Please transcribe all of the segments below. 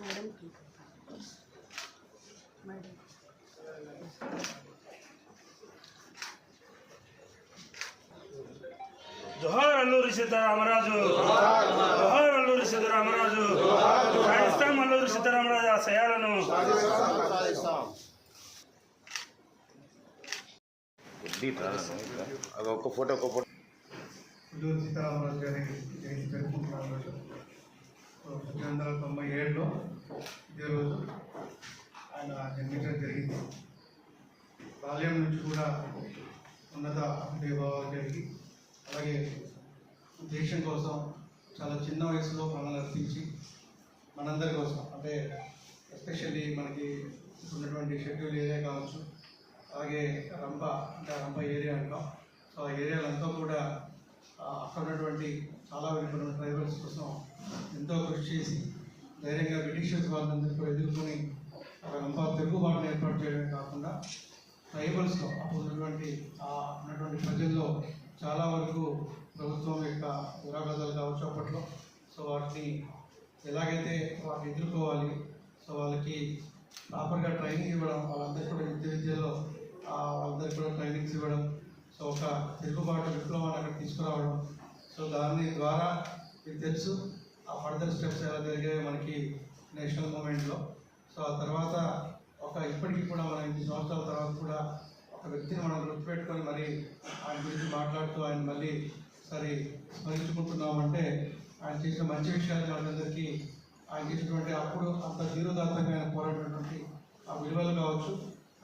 Madam madam. జోహార్ అల్లూరి సీతారామరాజు. జోహార్ అల్లూరి సీతారామరాజు. సాయిస్తాం అల్లూరి సీతారామరాజు ఆశయాలను. అది ఒక ఫోటో ఒక ఫోటో. సీతారామరాజు గారి జయంతి జరుపుకుంటున్నాం జన్మించడం జరిగింది. బాల్యం నుంచి కూడా ఉన్నత దేభావాలు కలిగి అలాగే దేశం కోసం చాలా చిన్న వయసులో ప్రాణాలు అర్పించి మనందరి కోసం అంటే ఎస్పెషల్లీ మనకి ఉన్నటువంటి షెడ్యూల్ ఏరియా కావచ్చు అలాగే రంప అంటే ఆ రంప ఏరియా అంటాం. సో ఆ ఏరియాలంతా కూడా అక్కడ ఉన్నటువంటి చాలా వెనుకున్న ట్రైబల్స్ కోసం ఎంతో కృషి చేసి ధైర్యంగా బ్రిటిషర్స్ వాళ్ళందరికీ ఎదుర్కొని అక్కడంతా తిరుగుబాటును ఏర్పాటు చేయడమే కాకుండా ట్రైబల్స్లో అప్పుడు ఉన్నటువంటి ఆ ఉన్నటువంటి ప్రజల్లో చాలా వరకు ప్రభుత్వం యొక్క విరాగాలు కావచ్చు అప్పట్లో. సో వాటిని ఎలాగైతే వాటిని ఎదుర్కోవాలి సో వాళ్ళకి ప్రాపర్గా ట్రైనింగ్ ఇవ్వడం వాళ్ళందరికీ కూడా విద్య విద్యలో ఆ, వాళ్ళందరికీ కూడా ట్రైనింగ్స్ ఇవ్వడం సో ఒక తిరుగుబాటు విప్లవాన్ని అక్కడ తీసుకురావడం. సో దాని ద్వారా మీకు తెలుసు ఆ ఫర్దర్ స్టెప్స్ ఎలా జరిగాయో మనకి నేషనల్ మూమెంట్లో సో ఆ తర్వాత ఒక ఇప్పటికీ కూడా మనం ఇన్ని సంవత్సరాల తర్వాత కూడా ఒక వ్యక్తిని మనం గుర్తుపెట్టుకొని మరి ఆయన గురించి మాట్లాడుతూ ఆయన మళ్ళీ సరే స్మరించుకుంటున్నామంటే ఆయన చేసిన మంచి విషయాలు మనందరికీ ఆయన చేసినటువంటి అప్పుడు అంత ధీరోదాత్తంగా ఆయన పోరాడినటువంటి ఆ విలువలు కావచ్చు.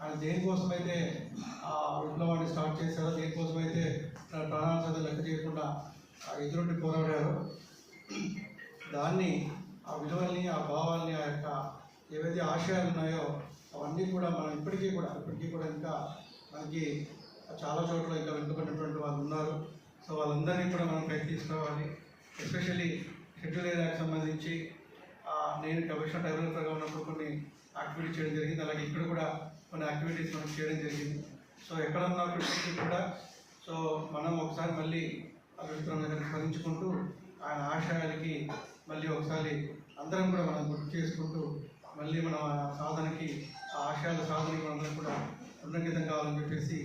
ఆయన దేనికోసమైతే ఆ విప్లవాన్ని స్టార్ట్ చేశారో దేనికోసమైతే తన ప్రాణాల చదువు లెక్క చేయకుండా ఆ ఎదురుండి పోరాడారో దాన్ని ఆ విలువల్ని ఆ భావాల్ని ఆ యొక్క ఏవైతే ఆశయాలు ఉన్నాయో అవన్నీ కూడా మనం ఇప్పటికీ కూడా ఇప్పటికీ కూడా ఇంకా మనకి చాలా చోట్ల ఇంకా వెనుకబడినటువంటి వాళ్ళు ఉన్నారు. సో వాళ్ళందరినీ కూడా మనం పైకి తీసుకురావాలి. ఎస్పెషల్లీ షెడ్యూల్ ఏరియాకి సంబంధించి నేను కమిషనర్ డెవలపర్గా ఉన్నప్పుడు కొన్ని యాక్టివిటీ చేయడం జరిగింది. అలాగే ఇక్కడ కూడా కొన్ని యాక్టివిటీస్ మనం చేయడం జరిగింది. సో ఎక్కడ ఉన్నప్పటికీ కూడా సో మనం ఒకసారి మళ్ళీ ఆ విక్రమ్ స్మరించుకుంటూ ఆయన ఆశయాలకి మళ్ళీ ఒకసారి అందరం కూడా మనం గుర్తు చేసుకుంటూ మళ్ళీ మన సాధనకి ఆ ఆశయాల సాధనకి మనందరం కూడా ఉన్నంకితం కావాలని చెప్పేసి